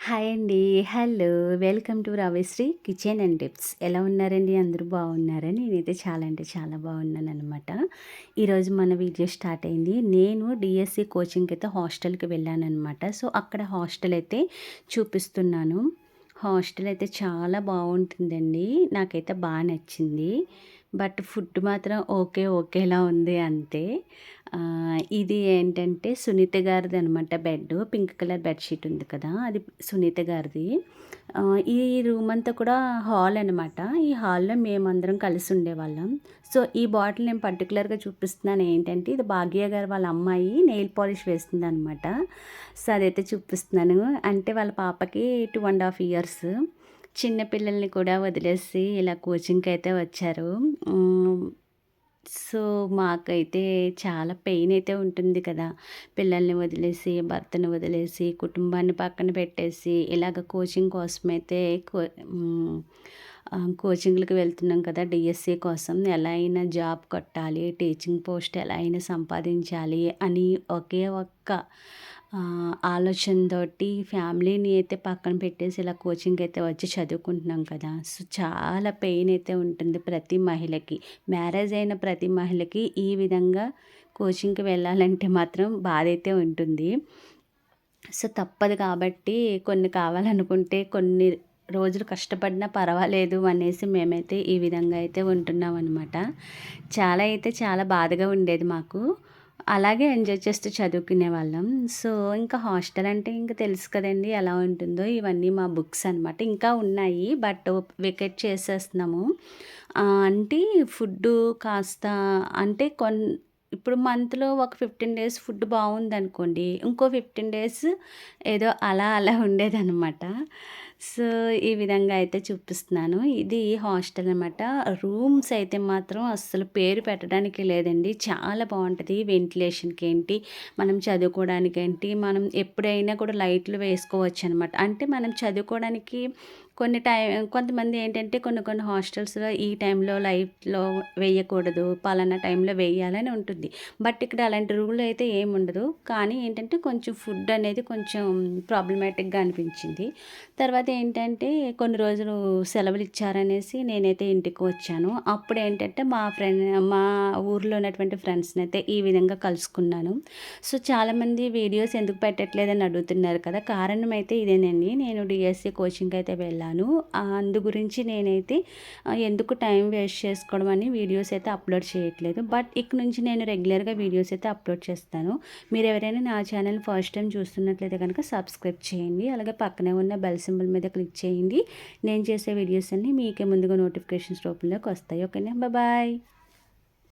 Hi అండి. Hello. Welcome to Ravishri kitchen and tips. ఎలా ఉన్నారండి? అందరూ బాగున్నారని నేనైతే చాలా అంటే చాలా బాగున్నాను అనమాట ఈరోజు మన వీడియో స్టార్ట్ అయింది. నేను డిఎస్సి కోచింగ్కి అయితే హాస్టల్కి వెళ్ళాను అనమాట సో అక్కడ హాస్టల్ అయితే చూపిస్తున్నాను. హాస్టల్ అయితే చాలా బాగుంటుందండి. నాకైతే బాగా నచ్చింది. బట్ ఫుడ్ మాత్రం ఓకే ఓకేలా ఉంది అంతే. ఇది ఏంటంటే సునీత గారిది అనమాట బెడ్ పింక్ కలర్ బెడ్షీట్ ఉంది కదా అది సునీత గారిది. ఈ రూమ్ అంతా కూడా హాల్ అనమాట ఈ హాల్లో మేమందరం కలిసి ఉండేవాళ్ళం. సో ఈ బాటిల్ నేను పర్టికులర్గా చూపిస్తున్నాను ఏంటంటే ఇది భాగ్య గారు వాళ్ళ అమ్మాయి నెయిల్ పాలిష్ వేస్తుంది అనమాట సో అదైతే చూపిస్తున్నాను. అంటే వాళ్ళ పాపకి టూ అండ్ హాఫ్ ఇయర్స్ చిన్నపిల్లల్ని కూడా వదిలేసి ఇలా కోచింగ్కి అయితే వచ్చారు. సో మాకైతే చాలా పెయిన్ అయితే ఉంటుంది కదా. పిల్లల్ని వదిలేసి భర్తను వదిలేసి కుటుంబాన్ని పక్కన పెట్టేసి ఇలాగ కోచింగ్ కోసం అయితే కోచింగ్లకు వెళ్తున్నాం కదా డిఎస్సి కోసం. ఎలా అయినా జాబ్ కొట్టాలి టీచింగ్ పోస్ట్ ఎలా అయినా సంపాదించాలి అని ఒకే ఒక్క ఆలోచనతోటి ఫ్యామిలీని అయితే పక్కన పెట్టేసి ఇలా కోచింగ్ అయితే వచ్చి చదువుకుంటున్నాం కదా. సో చాలా పెయిన్ అయితే ఉంటుంది ప్రతి మహిళకి. మ్యారేజ్ అయిన ప్రతి మహిళకి ఈ విధంగా కోచింగ్కి వెళ్ళాలంటే మాత్రం బాధ అయితే ఉంటుంది. సో తప్పదు కాబట్టి కొన్ని కావాలనుకుంటే కొన్ని రోజులు కష్టపడినా పర్వాలేదు అనేసి మేమైతే ఈ విధంగా అయితే ఉంటున్నాం అనమాట చాలా అయితే చాలా బాధగా ఉండేది మాకు. అలాగే ఎంజాయ్ చేస్తూ చదువుకునే వాళ్ళం. సో ఇంకా హాస్టల్ అంటే ఇంకా తెలుసు కదండి ఎలా ఉంటుందో. ఇవన్నీ మా బుక్స్ అనమాట ఇంకా ఉన్నాయి బట్ వికెట్ చేసేస్తున్నాము. అంటే ఫుడ్డు కాస్త అంటే కొన్ ఇప్పుడు మంత్లో ఒక ఫిఫ్టీన్ డేస్ ఫుడ్ బాగుందనుకోండి ఇంకో ఫిఫ్టీన్ డేస్ ఏదో అలా అలా ఉండేదన్నమాట. సో ఈ విధంగా అయితే చూపిస్తున్నాను. ఇది హాస్టల్ అనమాట రూమ్స్ అయితే మాత్రం అస్సలు పేరు పెట్టడానికి లేదండి. చాలా బాగుంటుంది వెంటిలేషన్కి ఏంటి మనం చదువుకోవడానికి ఏంటి మనం ఎప్పుడైనా కూడా లైట్లు వేసుకోవచ్చు అనమాట అంటే మనం చదువుకోవడానికి కొన్ని టైం కొంతమంది ఏంటంటే కొన్ని కొన్ని హాస్టల్స్లో ఈ టైంలో లైట్లో వేయకూడదు పలానా టైంలో వేయాలని ఉంటుంది. బట్ ఇక్కడ అలాంటి రూల్ అయితే ఏమి ఉండదు. కానీ ఏంటంటే కొంచెం ఫుడ్ అనేది కొంచెం ప్రాబ్లమాటిక్గా అనిపించింది. తర్వాత ఏంటంటే కొన్ని రోజులు సెలవులు ఇచ్చారనేసి నేనైతే ఇంటికి వచ్చాను. అప్పుడు ఏంటంటే మా ఫ్రెండ్ మా ఊర్లో ఉన్నటువంటి ఫ్రెండ్స్ని అయితే ఈ విధంగా కలుసుకున్నాను. సో చాలామంది వీడియోస్ ఎందుకు పెట్టట్లేదని అడుగుతున్నారు కదా. కారణం అయితే ఇదేనండి. నేను డిఎస్సి కోచింగ్ అయితే వెళ్ళాను వెళ్ళాను అందు గురించి నేనైతే ఎందుకు టైం వేస్ట్ చేసుకోవడం అని వీడియోస్ అయితే అప్లోడ్ చేయట్లేదు. బట్ ఇక నుంచి నేను రెగ్యులర్గా వీడియోస్ అయితే అప్లోడ్ చేస్తాను. మీరు ఎవరైనా నా ఛానల్ ఫస్ట్ టైం చూస్తున్నట్లయితే కనుక సబ్స్క్రైబ్ చేయండి. అలాగే పక్కనే ఉన్న బెల్ సింబల్ మీద క్లిక్ చేయండి. నేను చేసే వీడియోస్ అన్నీ మీకే ముందుగా నోటిఫికేషన్స్ రూపంలోకి వస్తాయి. ఓకేనా? బాయ్.